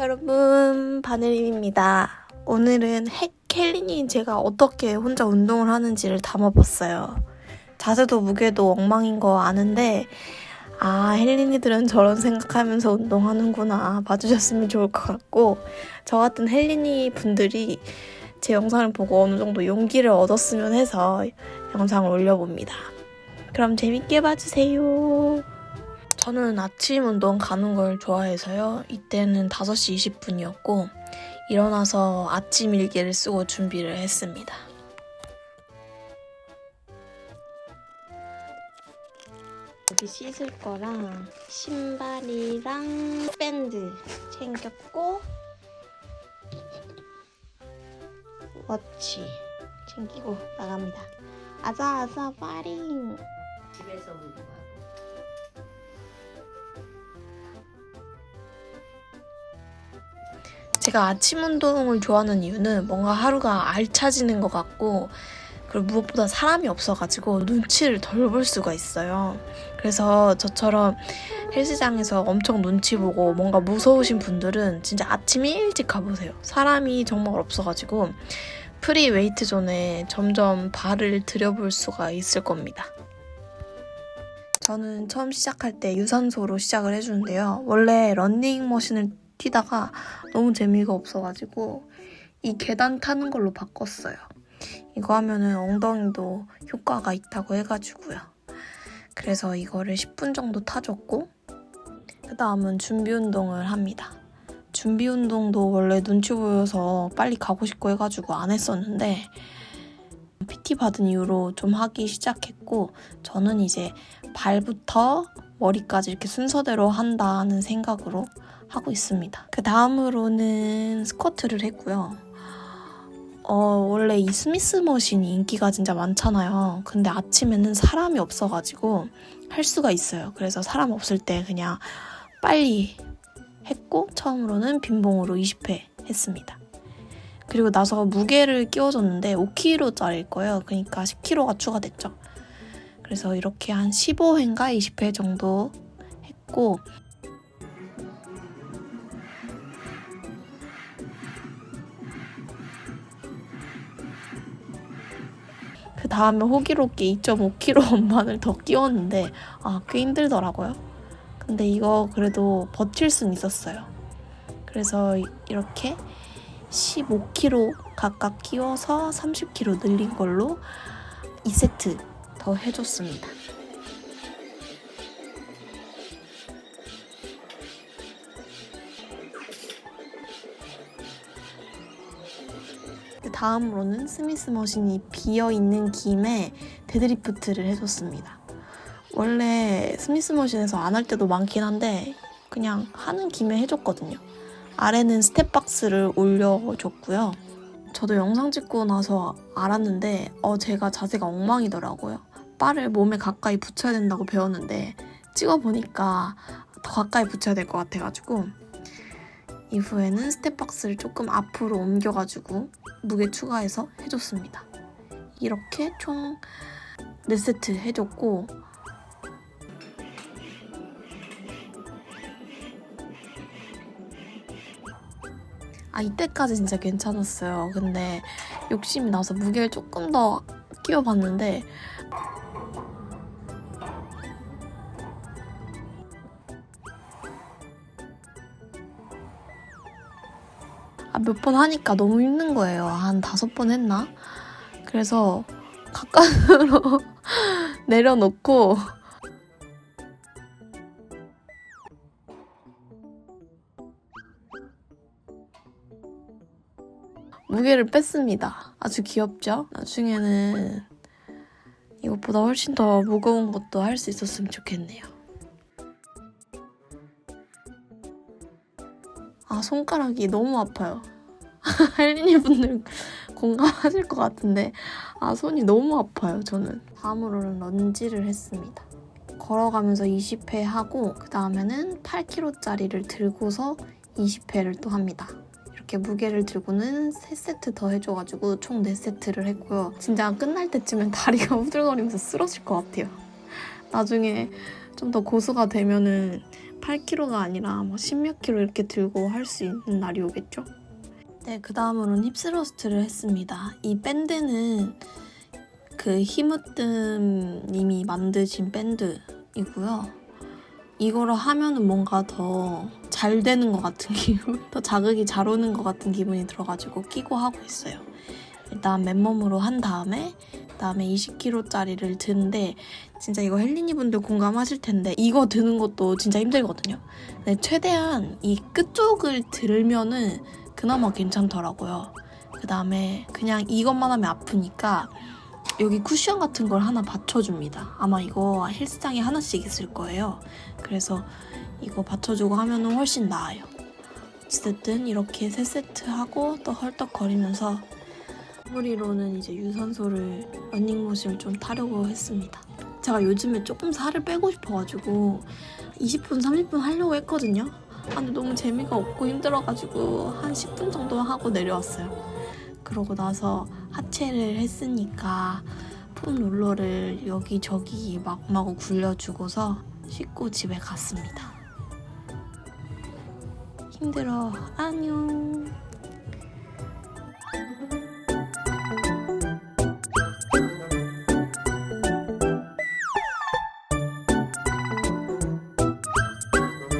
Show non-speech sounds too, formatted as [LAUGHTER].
여러분 바늘님입니다. 오늘은 핵 켈린이 제가 어떻게 혼자 운동을 하는지를 담아봤어요. 자세도 무게도 엉망인 거 아는데 아 헬린이들은 저런 생각하면서 운동하는구나 봐주셨으면 좋을 것 같고 저 같은 헬린이 분들이 제 영상을 보고 어느 정도 용기를 얻었으면 해서 영상을 올려봅니다. 그럼 재밌게 봐주세요. 저는 아침 운동 가는 걸 좋아해서요. 이때는 5시 20분이었고 일어나서 아침 일기를 쓰고 준비를 했습니다. 여기 씻을 거랑 신발이랑 밴드 챙겼고 워치 챙기고 나갑니다. 아자 아자 파링 집에서 운동하 제가 아침 운동을 좋아하는 이유는 뭔가 하루가 알차지는 것 같고 그리고 무엇보다 사람이 없어가지고 눈치를 덜 볼 수가 있어요. 그래서 저처럼 헬스장에서 엄청 눈치 보고 뭔가 무서우신 분들은 진짜 아침 일찍 가보세요. 사람이 정말 없어가지고 프리 웨이트 존에 점점 발을 들여볼 수가 있을 겁니다. 저는 처음 시작할 때 유산소로 시작을 해주는데요. 원래 런닝머신을 뛰다가 너무 재미가 없어가지고 이 계단 타는 걸로 바꿨어요. 이거 하면은 엉덩이도 효과가 있다고 해가지고요. 그래서 이거를 10분 정도 타줬고 그 다음은 준비 운동을 합니다. 준비 운동도 원래 눈치 보여서 빨리 가고 싶고 해가지고 안 했었는데 PT 받은 이후로 좀 하기 시작했고 저는 이제 발부터 머리까지 이렇게 순서대로 한다는 생각으로 하고 있습니다. 그 다음으로는 스쿼트를 했고요. 어, 원래 이 스미스 머신이 인기가 진짜 많잖아요. 근데 아침에는 사람이 없어가지고 할 수가 있어요. 그래서 사람 없을 때 그냥 빨리 했고, 처음으로는 빈봉으로 20회 했습니다. 그리고 나서 무게를 끼워줬는데 5kg짜리일 거예요. 그러니까 10kg가 추가됐죠. 그래서 이렇게 한 15회인가 20회 정도 했고, 다음에 호기롭게 2.5kg 엄만을 더 끼웠는데 아 꽤 힘들더라고요. 근데 이거 그래도 버틸 순 있었어요. 그래서 이- 이렇게 15kg 각각 끼워서 30kg 늘린 걸로 2세트 더 해줬습니다. 다음으로는 스미스 머신이 비어 있는 김에 데드리프트를 해줬습니다. 원래 스미스 머신에서 안 할 때도 많긴 한데 그냥 하는 김에 해줬거든요. 아래는 스텝박스를 올려줬고요. 저도 영상 찍고 나서 알았는데 어 제가 자세가 엉망이더라고요. 바를 몸에 가까이 붙여야 된다고 배웠는데 찍어보니까 더 가까이 붙여야 될 것 같아가지고 이후에는 스텝박스를 조금 앞으로 옮겨가지고 무게 추가해서 해줬습니다. 이렇게 총 4세트 해줬고 아 이때까지 진짜 괜찮았어요. 근데 욕심이 나서 무게를 조금 더 끼워봤는데 몇 번 하니까 너무 힘든 거예요. 한 다섯 번 했나? 그래서 가까스로 [LAUGHS] 내려놓고 무게를 뺐습니다. 아주 귀엽죠? 나중에는 이것보다 훨씬 더 무거운 것도 할 수 있었으면 좋겠네요. 아, 손가락이 너무 아파요. [LAUGHS] 할린이 분들 공감하실 것 같은데, 아, 손이 너무 아파요, 저는. 다음으로는 런지를 했습니다. 걸어가면서 20회 하고, 그 다음에는 8kg짜리를 들고서 20회를 또 합니다. 이렇게 무게를 들고는 3세트 더 해줘가지고 총 4세트를 했고요. 진짜 끝날 때쯤엔 다리가 [LAUGHS] 후들거리면서 쓰러질 것 같아요. 나중에 좀 더 고수가 되면은 8kg가 아니라 뭐 10몇 킬로 이렇게 들고 할 수 있는 날이 오겠죠? 네, 그 다음으로는 힙스러스트를 했습니다. 이 밴드는 그 히무뜸님이 만드신 밴드이고요. 이거를 하면은 뭔가 더 잘 되는 것 같은 기분, [LAUGHS] 더 자극이 잘 오는 것 같은 기분이 들어가지고 끼고 하고 있어요. 일단 맨몸으로 한 다음에 그다음에 20kg짜리를 드는데 진짜 이거 헬리니 분들 공감하실 텐데 이거 드는 것도 진짜 힘들거든요. 근데 최대한 이 끝쪽을 들면은 그나마 괜찮더라고요. 그다음에 그냥 이것만 하면 아프니까 여기 쿠션 같은 걸 하나 받쳐줍니다. 아마 이거 헬스장에 하나씩 있을 거예요. 그래서 이거 받쳐주고 하면은 훨씬 나아요. 어쨌든 이렇게 세 세트 하고 또 헐떡거리면서 마무리로는 이제 유산소를 러닝머신을 좀 타려고 했습니다. 제가 요즘에 조금 살을 빼고 싶어가지고 20분, 30분 하려고 했거든요. 아, 근데 너무 재미가 없고 힘들어가지고 한 10분 정도 하고 내려왔어요. 그러고 나서 하체를 했으니까 폼 롤러를 여기저기 막마구 굴려주고서 씻고 집에 갔습니다. 힘들어. 안녕.